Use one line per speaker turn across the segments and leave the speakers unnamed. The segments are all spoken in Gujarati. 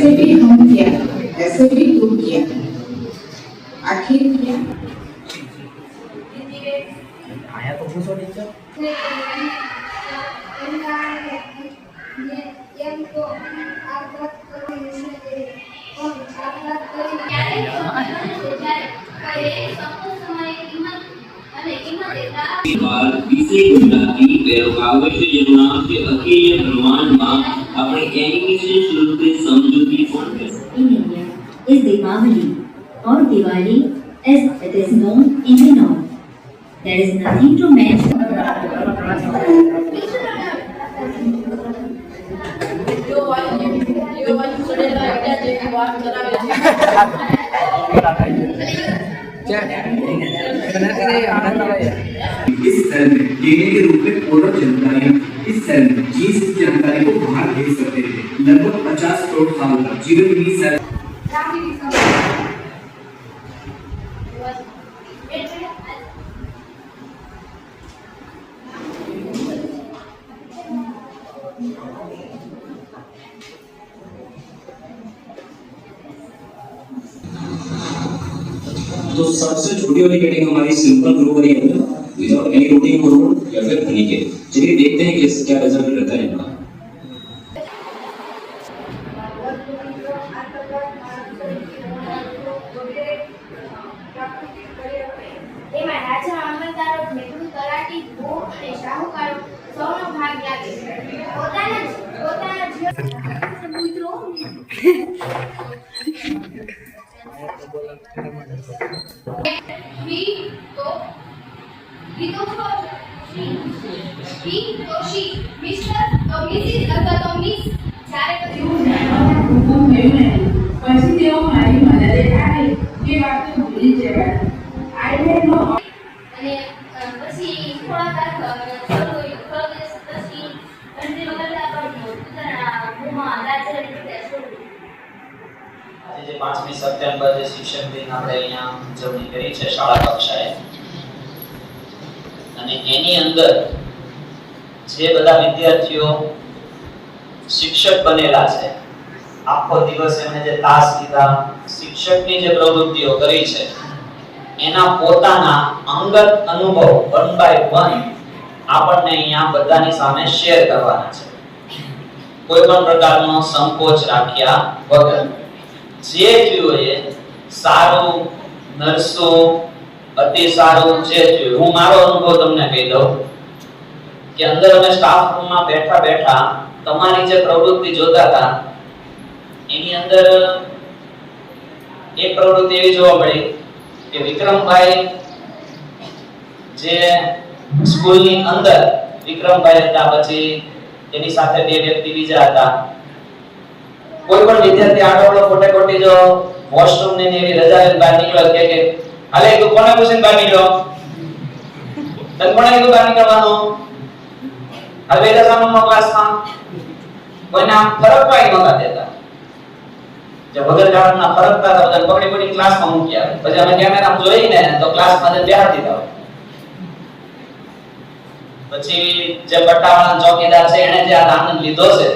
ऐसे भी हम किया ऐसे भी तू किया आखिर किया
Deepavali or Diwali as it is known in the north. There is nothing to mention.
इस सेल में डीएनए के रूप में पूर्ण जानकारी इस सेल में जीन्स की जानकारी को बाहर भेज सकते थे लगभग 50 करोड़ साल तक जीवन की सेल
तो सबसे छोटी वाली कटिंग हमारी सिंपल ग्रो करी है विदाउट एनी रूटिंग हार्मोन या फिर हनी के चलिए देखते हैं कि क्या रिजल्ट रहता है इनका
એમાં રાજા અમલદારો મેઘુ તલાટી ભૂ અને શાહુકારો સૌનો ભાગ લાગે પોતાના પોતાના જીવન મિત્રો મિસ્ટર તો મિસ જ્યારે પછી હું
પછી તેઓ મારી જે
પાંચમી સપ્ટેમ્બર જે શિક્ષક દિન આપણે અહીંયા ઉજવણી કરી છે શાળા કક્ષાએ. અને એની અંદર જે બધા વિદ્યાર્થીઓ શિક્ષક બનેલા છે, આખો દિવસ એમણે જે તાસ લીધા, શિક્ષકની જે પ્રવૃત્તિઓ કરી છે, એના પોતાના અંગત અનુભવ વન બાય વન આપણને અહીંયા બધાની સામે શેર કરવાના છે. કોઈ પણ પ્રકારનો સંકોચ રાખ્યા વગર. જે થયું એ સારું, નરસો, અતિ સારું જે થયું હું મારો અનુભવ તમને કહી દઉં કે અંદર અમે સ્ટાફ રૂમમાં બેઠા બેઠા તમારી જે પ્રવૃત્તિ જોતા હતા, એની અંદર એક પ્રવૃત્તિ એવી જોવા મળી કે વિક્રમભાઈ જે સ્કૂલની અંદર, વિક્રમભાઈ હતા પછી એની સાથે બે વ્યક્તિ બીજા હતા. કોઈ પણ વિદ્યાર્થી આડોડો ખોટે ખોટી જો વોશરૂમની એવી રજા બહાર નીકળ્યો કે કે, હાલે, તો કોને પૂછીને બહાર નીકળો? તને કોને કીધું બહાર નીકળવાનો? હવે એ દશામાં ક્લાસમાં કોઈને આમ ફરકવાય નહોતા દેતા. જે વગર કારણના ફરકતા હતા, બધાને પકડી પકડી ક્લાસમાં મૂકી આવે પછી અમે કેમેરામાં જોઈને તો ક્લાસમાં બેહાડી દીધા. પછી જે પટ્ટાવાળા ચોકીદાર છે, એને જે આ આનંદ લીધો છે.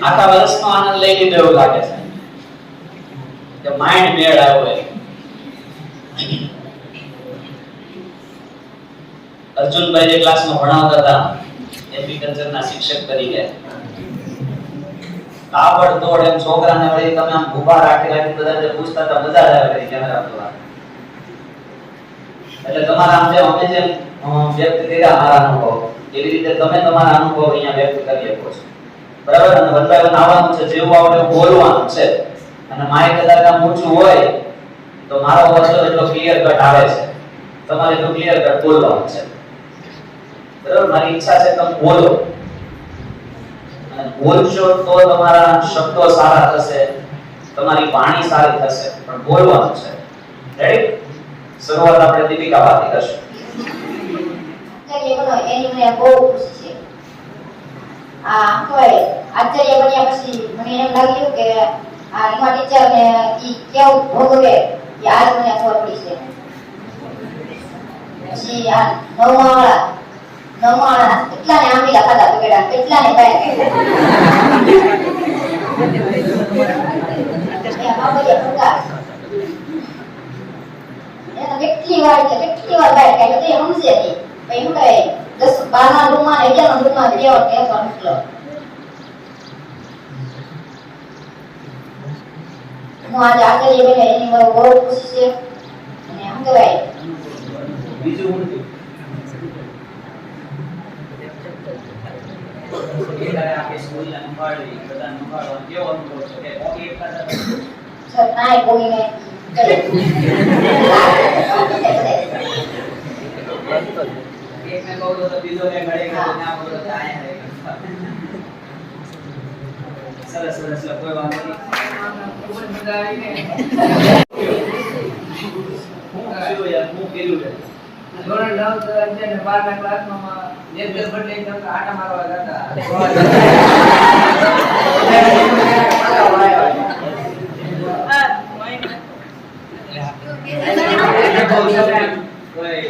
આખા વર્ષનો આનંદ લઈ લીધો એવું લાગે છે કે માઇન્ડ મેળ આવ્યો હોય અર્જુનભાઈ જે ક્લાસમાં ભણાવતા હતા એગ્રીકલ્ચરના શિક્ષક તરીકે તાબડતોડ એમ છોકરાને વળી તમે આમ ઊભા રાખી રાખી બધા જે પૂછતા હતા મજા જ આવે કરી કેમેરા જોવા એટલે તમારા આમ જે અમે જેમ અ, વ્યક્ત કર્યા મારા અનુભવ. એવી રીતે તમે તમારા અનુભવ અહીંયા વ્યક્ત કરી શકો છો. બરાબર? અને વનભાઈ આવવાનું છે, જેવું આવડે બોલવાનું છે. અને માય કદાચ આમ હોય, તો મારો અવાજ એટલો ક્લિયર કટ આવે છે. તમારે તો ક્લિયર કટ બોલવાનું છે. બરાબર? મારી ઈચ્છા છે તમે બોલો. અને બોલશો તો તમારા શબ્દો સારા થશે, તમારી વાણી સારી થશે, પણ બોલવાનું છે. રાઈટ શરૂઆત આપણે દીપિકા વાથી કરશું.
એની મને બહુ ખુશ છે. આ, હોય.
આચાર્ય બન્યા પછી મને એમ લાગ્યું કે આ એમાં ટીચર ને ઈ કેવું ભોગવે, એ આજ મને ખબર પડી છે. પછી આ નવમા વાળા નવમા કેટલા ને આંબીલા ખાધા બગેડા કેટલા ને કાંઈ કેટલી વાર કેટલી વાર ગાય કાઢ્યો તો એ સમજે નહીં. પછી શું કહે, દસ બારમા રૂમમાં ને અગિયારમા રૂમમાં બેવા ટેસવા મોકલો હું આજે એ બને એની મારો બહુ ખુશી છે અને આમ કહેવાય
બીજું હું થયું? એ તારે આખી સ્કૂલને સંભાળવી, બધાને સંભાળવા કેવો અનુભવ છે? કે કોકી એકલા હતા?
સર નાય બોલીને કરે
એકને કહું તો તો બીજોને ગળે ગળે ના બોલો તો આયા સરસ સરસ કોઈ વાંધો નહીં.
ધોરણ ક્લાસમાં બે બદલે એક આટા મારવા જતા
છું કે કોઈ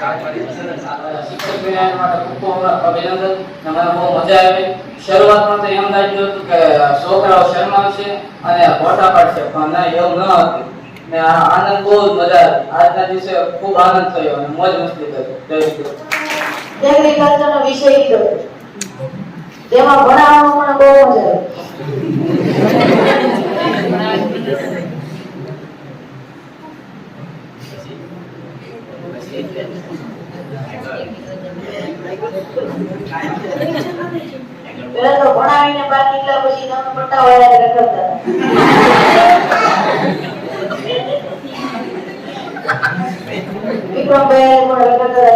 કાંઈ
શિક્ષક બન્યા માટે ખૂબ ખૂબ અભિનંદન મને બહુ મજા આવી શરૂઆતમાં તો એમ લાગ્યું હતું કે છોકરાઓ શરમાવશે અને ફોટા પાડશે પણ ના એવું ન હતું ને આ આનંદ બહુ જ મજા આવી આજના દિવસે ખૂબ આનંદ થયો અને મોજ મસ્તી કરી જય શ્રી કૃષ્ણ.
એગ્રીકલ્ચરનો વિષય લીધો તેમાં ભણાવવામાં પણ બહુ મજા આવી પેલા તો ભણાવીને બહાર નીકળ્યા પછી તમે પટ્ટા વાળા રખડતા વિક્રમભાઈ પણ રખડતા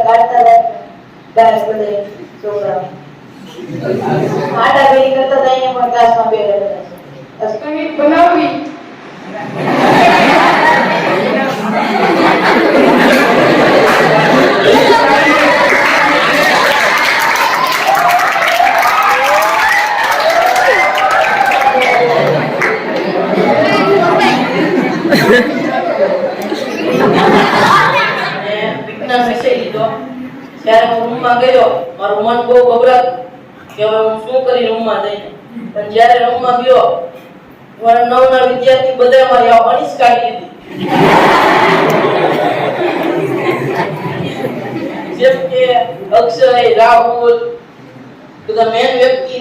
છોકરાઓ માટાગીરી કરતા દઈને પણ ક્લાસમાં બે
કંઈક બનાવવી
અને વિજ્ઞાન વિષય લીધો ત્યારે હું રૂમમાં ગયો મારું મન બહુ ગભરાતું કે હવે હું શું કરી રૂમમાં જઈને પણ જ્યારે રૂમમાં ગયો મારા નવના વિદ્યાર્થી બધા મારી આ અણીસ કાઢી દીધી જેમ કે અક્ષય રાહુલ. બધા મેન વ્યક્તિ.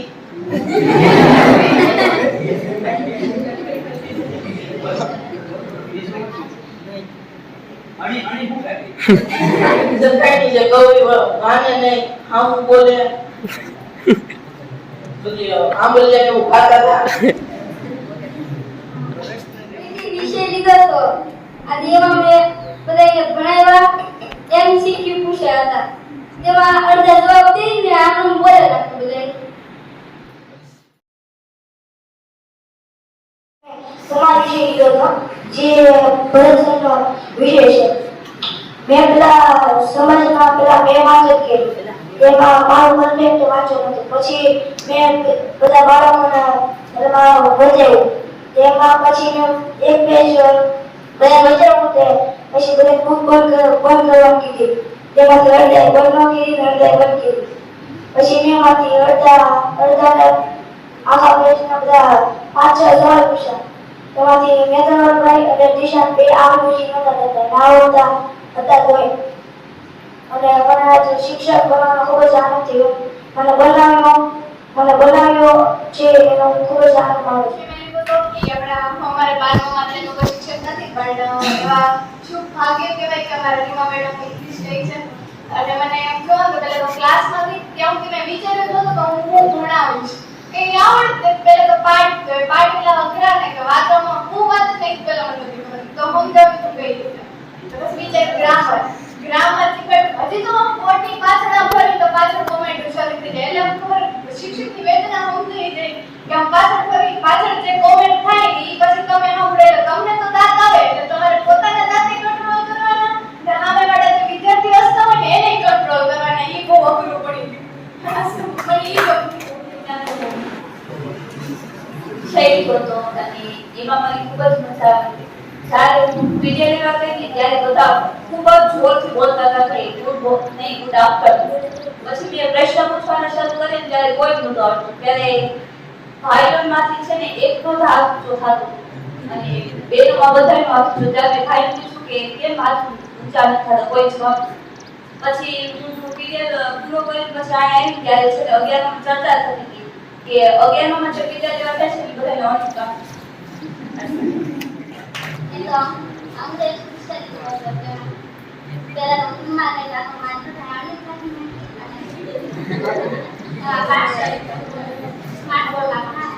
શું
જે ગૌરી હામું બોલે. બધી આંબલિયા
તો. આ દેવા મેં બધાને ભણાવ્યા એમસીક્યુ પૂછ્યા હતા. તેમાં અડધા જવાબ દઈને આનું બોલેલા બધા
સમાજ વિષય લીધો હતો જે ભરતસરનો વિષય છે. મેં પેલા સમાજમાં પેલા બે વાંચન કર્યું તેમાં મારું મન મેં વાંચ્યું નતું પછી મેં બધા બાળકોને એમાં વધાવ્યું તેમાં પછી મેં એક પેજ બધા વચાવ્યું તે પછી બધા બુક બંધ બંધ કરવાનું કીધી. તેમાંથી હૃદય બંધ હૃદય કરી પછી એમાંથી અડધા અડધા આખા પેજના બધા પાંચ છ સવાલ પૂછ્યા. તેમાંથી મેઘનવરભાઈ અને દિશાન બે આ પૂછી નતા થતા, ના હોતા હતા કોઈ. અને મને આજે શિક્ષક બનવાનો ખૂબ જ આનંદ થયો. મને બનાવ્યો મને બનાવ્યો છે એનો ખૂબ જ આનંદ માણું છું
અમારે બારમામાં માટે શિક્ષક નથી, પણ એવા શુભ ભાગ્ય કહેવાય કે અમારા રીમા મેડમ અને મને એમ કહો તો પહેલા તો ક્લાસમાં ગઈ ત્યાં સુધી મેં વિચાર્યું હતું કે હું હું ભણાવીશ કંઈ આવડત પહેલા તો પાઠ પાઠ અઘરા ને કે વાતોમાં હું વાત નહીં પહેલા મને નથી તો હું ગમે તો ગઈ તો પછી વિચાર્યું ગ્રામર ગ્રામર શીખવાડ હજી તો હું કોર્ટની પાછળ ભરી તો પાછળ કોમેન્ટ શરૂ થઈ જાય. એટલે ખબર
શિક્ષકની વેદના હું થઈ જાય કે
આમ પાછળ
ફરી
પાછળ જે કોમેન્ટ થાય એ
પછી
તમે સાંભળેલો તમને તો દાંત આવે. એટલે તમારે પોતાને
ઓગળો પડી ગયું પણ એ
શૈલી કરતો અને એમાં
મને ખૂબ
જ મજા આવી. જ્યારે હું વિડિયો લેવા ગઈ ત્યારે બધા ખૂબ જ જોરથી બોલતા હતા કે ગુડ બોલ, નહીં ગુડ આફ્ટર પછી મેં પ્રશ્ન પૂછવાના શરૂ કરે ત્યારે કોઈ જ નહોતો આવતો ત્યારે ભાઈઓમાંથી છે ને, એકનો જ હાથ ઊંચો થતો. અને બેનોમાં બધાનો હાથ ઊંચો ત્યારે મેં ભાઈ પૂછ્યું કે કેમ હાથ ઊંચા નથી થતો? કોઈ જવાબ પછી હું પીરિયડ પૂરો કરીને પછી આ આવી ત્યારે છે ને અગિયારમાં ચર્ચા થતી હતી કે અગિયારમાં જે વિદ્યાર્થીઓ હતા છે? એ બધાને અણચુકા
એ તો અંગ્રેજ પુસ્તક હતો પેલા તો ઉમ્મા ને કાકો માનતો થાળી ખાધી અને આ પાસ સ્માર્ટ બોર્ડ લાવવા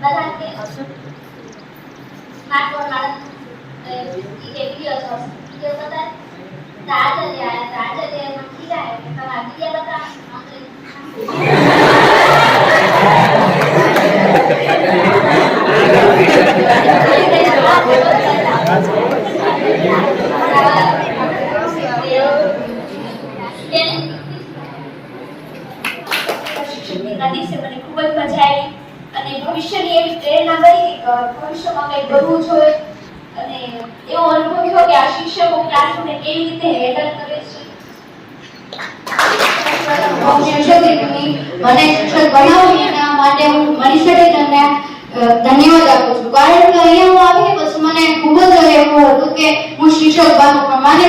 બધા કે સ્માર્ટ બોર્ડમાં એ કે વિડિયો છો વિડિયો બતા તાજે આયા તાજે મને કીધા કે તમારા વિડિયો બતા શિક્ષકના દિવસે મને ખૂબ જ મજા આવી અને ભવિષ્યની એવી પ્રેરણા કરી કે ભવિષ્યમાં કંઈક કરવું જોઈએ. અને એવો અનુભવ થયો કે આ શિક્ષકો ક્લાસરૂમને કેવી રીતે હેન્ડલ કરે છે.
તમને ધન્યવાદ આપું છું. કારણ કે અહીંયા હું આવીને પછી મને ખૂબ જ હતું કે હું શિક્ષક બનું, પણ મને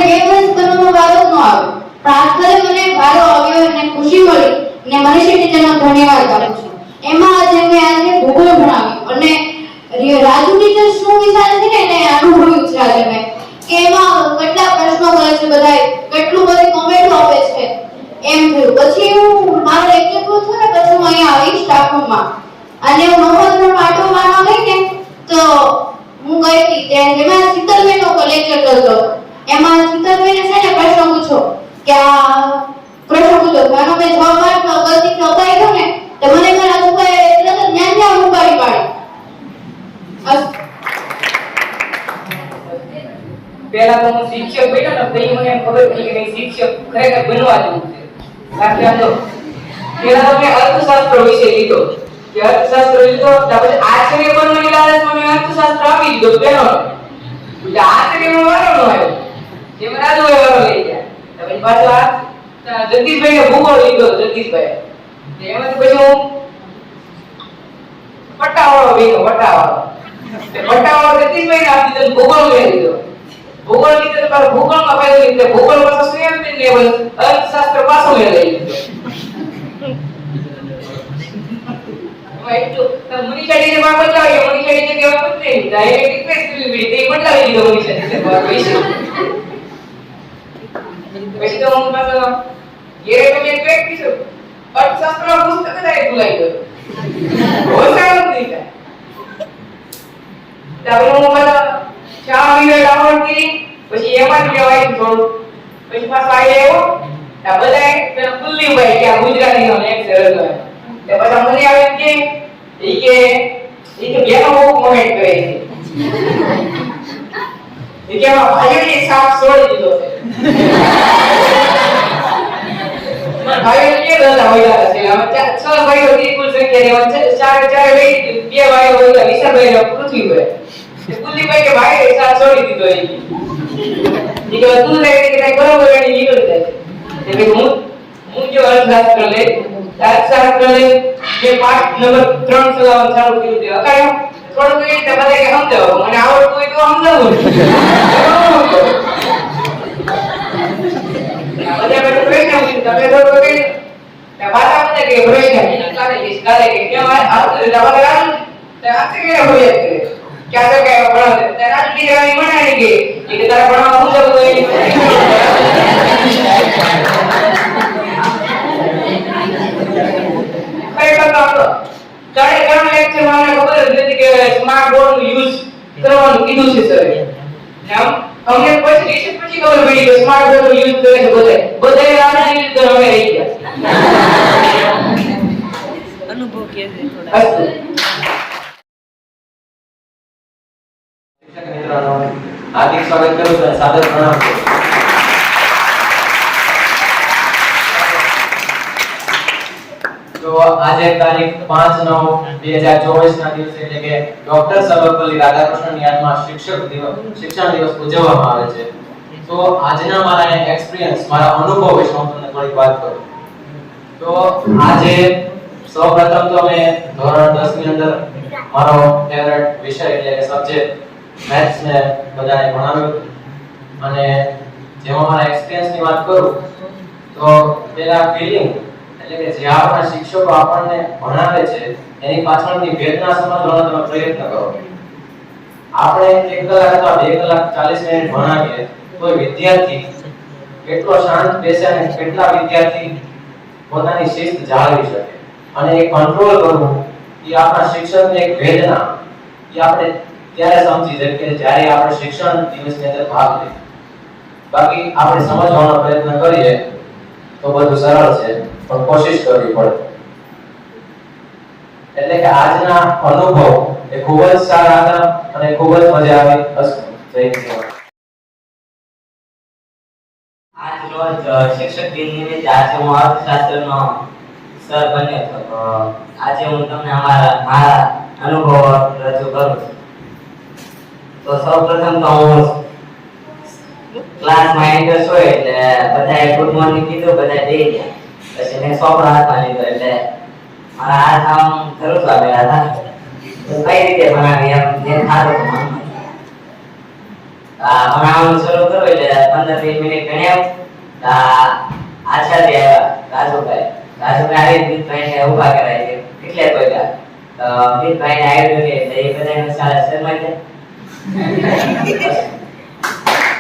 ન આવ્યો. આખરે મને વારો આવ્યો અને ખુશી મળી અને મનીષા ટીચરનો ધન્યવાદ આપું છું. એમાં આજે મેં આજે ભૂગોળ ભણાવ્યું. અને રાજુ ટીચર શું વિચાર છે ને, એને અનુભવ્યું છે આજે મેં. કે એમાં કેટલા પ્રશ્નો કરે છે બધાય. કેટલું બધી કોમેન્ટો આપે છે. એમ થયું. પછી હું મારો લેક્ચર પૂરો થયો ને, પછી હું અહીંયા આવી સ્ટાફ રૂમમાં અને હું નવમા પાટો મારવા ગઈ ને, તો હું ગઈ હતી ત્યાં જેમાં શીતલબેનનો લેક્ચર કરતો એમાં શીતલબેને છે ને પ્રશ્ન પૂછો કે આ પ્રશ્ન પૂછો માનો મેં જવાબ આપ્યો ગલતી નોંધાઈ ગયો ને તો મને મારા રાજુભાઈ એટલે તો જ્ઞાન જ્ઞાન ઉપાડી પાડી.
પહેલા તો હું શિક્ષક બન્યો ને પછી મને ખબર પડી કે શિક્ષક ખરેખર બનવા જેવું છે. કારણ કે આમ તો પહેલા તો મેં અર્થશાસ્ત્ર વિશે લીધો. કે અર્થશાસ્ત્ર લીધો પછી આચાર્ય બનવાની લાલચ મને અર્થશાસ્ત્ર આપી દીધો પહેલો એટલે આચાર્યમાં વારો ન આવ્યો. જેમ રાજુભાઈ વારો લઈ ગયા. પછી પાછો આ જગદીશભાઈ ભૂગોળ લીધો જગદીશભાઈ હું પટ્ટાવાળો બન્યો દીધો. ભૂગોળ લઈ લીધો ભૂગોળ લીધો અર્થશાસ્ત્ર પાછો મેં લઈ લીધો એમાં એટલું તો મનીષા ટીચરમાં બદલાવી મનીષા ટીચર કેવા બદલે ડાયરેક્ટ રિક્વેસ્ટ પછી તો હું પાછો ઘેરે તો મેં પ્રેક્ટિસ અર્થશાસ્ત્ર પુસ્તક કદાચ ભૂલાઈ ગયો હોશિયાર જ ત્યારે હું પાછો ચા વિડિયો ડાઉનલોડ કરી, પછી એમાં જ લેવાય થોડું પછી પાછો આવી આવ્યો. ત્યાં બધાએ પેલા કુલ્લીભાઈ કે આ ગુજરાતીનો એક સરસ હોય તે બધા મને આવે કે, એ કે એ કે બેનો બહુ કોમેન્ટ કરે છે. એ કે, આમાં ભાઈઓને સાફ છોડી દીધો છે. ભાઈઓ કે બધા હોય છે છ ભાઈઓ હતી કુલ સંખ્યા ને એમાં ચાર ચાર બે બે ભાઈઓ હોય વિશાલભાઈ ને પૃથ્વીભાઈ. તે કુલદીપભાઈ કે ભાઈ સાથ છોડી દીધો એ. કે તું રે કે કઈ બરોબર એની નીકળી જાય તે ભાઈ હું હું જો અર્થશાસ્ત્ર લે અર્થશાસ્ત્ર લે જે પાઠ નંબર 3 ચલાવવાનું ચાલુ કર્યું તે અકાયો થોડું કઈ રીતે બધા કે સમજાવો. મને આવડતું હોય તો સમજાવું. બધા પ્રશ્ન તમે થોડું કઈ ત્યાં પાછા બધા કે પ્રશ્ન કાલે કે કાલે કે કેમ આવતું એટલે બધા રામ તે આતે કે હોય કરે ક્યાં તો કે ભણાવે. તે રામ કી રાની મનાણી કે, એ કે તારા ભણવા હું જવું હોય? ખરેખર તો આપણો ત્રણે ત્રણ લેક્ચરમાં મને ખબર જ નથી કે સ્માર્ટ બોર્ડનું યુઝ કરવાનું કીધું છે સર. અમને પછી રિસર્ચ પછી ખબર પડી કે સ્માર્ટ બોર્ડ નો યુઝ કરે છે બધાય બધાય રાજા ની રીતે અમે રહી ગયા અનુભવ કે છે
અસ્તુ
શિક્ષક મિત્રોનો હાર્દિક સ્વાગત કરું છું સાદર તો આજે તારીખ પાંચ નવ બે હજાર ચોવીસ ના દિવસે એટલે કે ડોક્ટર સર્વપલ્લી રાધાકૃષ્ણની યાદમાં શિક્ષક દિવસ, શિક્ષણ દિવસ ઉજવવામાં આવે છે. તો આજના મારા એક્સપિરિયન્સ મારા અનુભવ વિશે હું તમને થોડીક વાત કરું. તો આજે સૌપ્રથમ તો મેં ધોરણ 10 ની અંદર મારો ફેવરેટ વિષય એટલે કે સબ્જેક્ટ મેથ્સ ને બધાને ભણાવ્યું અને જેમાં મારા એક્સપિરિયન્સની વાત કરું, તો પેલા ફીલિંગ એટલે કે જે આપણા શિક્ષકો આપણને ભણાવે છે, એની પાછળની વેદના સમજવાનો તમે પ્રયત્ન કરો. આપણે એક કલાક અથવા બે કલાક 40 મિનિટ ભણાવીએ, તો વિદ્યાર્થી કેટલો શાંત બેસે અને કેટલા વિદ્યાર્થી પોતાની શિસ્ત જાળવી શકે. અને કંટ્રોલ કરવું, એ આપણા શિક્ષણની એક વેદના. એ આપણે ત્યારે સમજી શકીએ? જ્યારે આપણે શિક્ષણ દિવસની અંદર ભાગ લઈએ. બાકી આપણે સમજવાનો પ્રયત્ન કરીએ તો બધું સરળ છે, પણ કોશિશ કરવી પડે. એટલે કે આજના અનુભવ એ ખૂબ જ સારા હતા અને ખૂબ જ મજા આવી. જય હિન્દ.
આજ રોજ શિક્ષક દિન નિમિત્તે આજે હું અર્થશાસ્ત્રનો સર બન્યો હતો તો આજે હું તમને અમારા, મારા અનુભવો રજૂ કરું છું. તો સૌપ્રથમ તો હું ક્લાસમાં એન્ટર હોય એટલે બધાએ ગુડ મોર્નિંગ કીધું બધા જઈ ગયા. પછી મેં સોપડો હાથમાં લીધો એટલે મારા હાથ આમ જરૂર આવ્યા હતા કઈ રીતે ભણાવી એમ જે આ ભણાવવાનું શરૂ કર્યું એટલે પંદર વીસ મિનિટ ગણ્યા આ આચાર્ય આવ્યા રાજુભાઈ રાજુભાઈ આવી મિતભાઈને ઊભા કરાય છે. એટલે ગયા. તો મિતભાઈને આવ્યું એટલે એ બધાને સારા શરમાઈ જાય.